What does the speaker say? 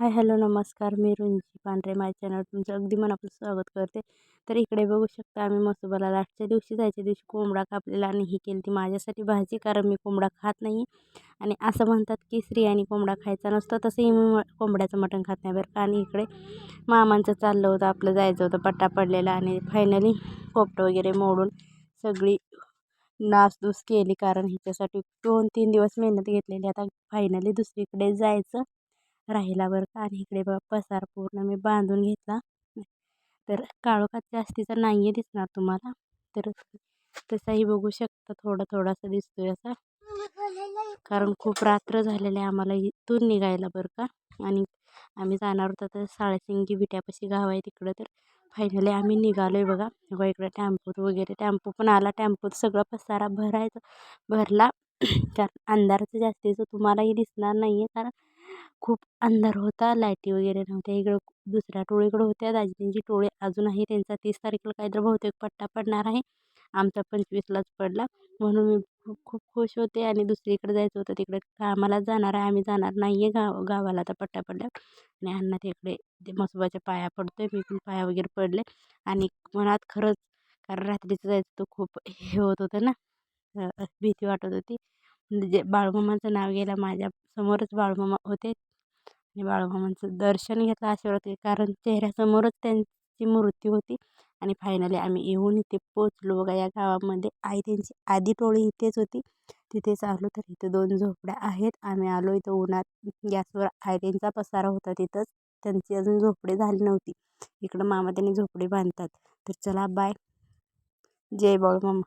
Hi hello नमस्कार. मी रुंजी पांढरे. माझ्या चॅनल तुमचं अगदी मनापासून स्वागत करते. तर इकडे बघू शकता आम्ही मसोबाला लास्टच्या दिवशी जायच्या दिवशी कोंबडा कापलेला आणि ही केली ती माझ्यासाठी भाजी कारण मी कोंबडा खात नाही. आणि असं म्हणतात की स्त्रियांनी कोंबडा खायचा नसतं तसंही मी म कोंबड्याचं मटण खात नाही बरं का. आणि इकडे मामांचं चाललं होतं आपलं जायचं होतं पट्टा पडलेला. आणि फायनली कोपटं वगैरे मोडून सगळी नासधूस केली कारण ह्याच्यासाठी दोन तीन दिवस मेहनत घेतलेली. आता फायनली दुसरीकडे जायचं. राहिला बरं का आणि इकडे बघा पसार पूर्ण मी बांधून घेतला. तर काळोखात जास्तीचा नाही आहे दिसणार तुम्हाला. तर तसाही बघू शकता थोडा थोडासा दिसतोय असा. कारण खूप रात्र झालेलं आहे आम्हाला इथून निघायला बरं का. आणि आम्ही जाणार होतो तर साळसिंगी विट्यापाशी गाव आहे तिकडं. तर फायनली आम्ही निघालो आहे बघा. बघा इकडे टॅम्पोत वगैरे. टॅम्पो पण आला. टॅम्पोत सगळं पसारा भरायचं भरला. कारण अंधाराचं जास्तीचं तुम्हालाही दिसणार नाही आहे कारण खूप अंधार होता लाईटी वगैरे नव्हत्या इकडं दुसऱ्या टोळीकडं होत्या दाजींची टोळी अजून आहे त्यांचा तीस तारखेला काहीतरी बहुतेक पट्टा पडणार आहे आमचा पंचवीसलाच पडला म्हणून मी खूप खूप खुश होते आणि दुसरीकडे जायचं होतं तिकडे कामाला जाणार आहे आम्ही जाणार नाही आहे गाव गावाला आता पट्टा पडल्या आणि अण्णा तिकडे ते मसोबाच्या पाया पडतोय मी पण पाया वगैरे पडले आणि मनात खरंच कारण रात्रीचं जायचं तर खूप हे होत होतं ना भीती वाटत होती. म्हणजे जे बाळूमामाचं नाव गेलं माझ्या समोरच बाळूमामा होते. आणि बाळूमामांचं दर्शन घेतलं आशीर्वाद कारण चेहऱ्यासमोरच त्यांची मूर्ती होती. आणि फायनली आम्ही येऊन इथे पोचलो बघा या गावामध्ये आई त्यांची आधी टोळी इथेच होती. तिथेच आलो तर इथे दोन झोपड्या आहेत. आम्ही आलो इथं उन्हात. गॅसवर आई त्यांचा पसारा होता तिथंच. त्यांची अजून झोपडी झाली नव्हती. इकडं मामा त्यांनी झोपडी बांधतात. तर चला बाय जय बाळूमामा.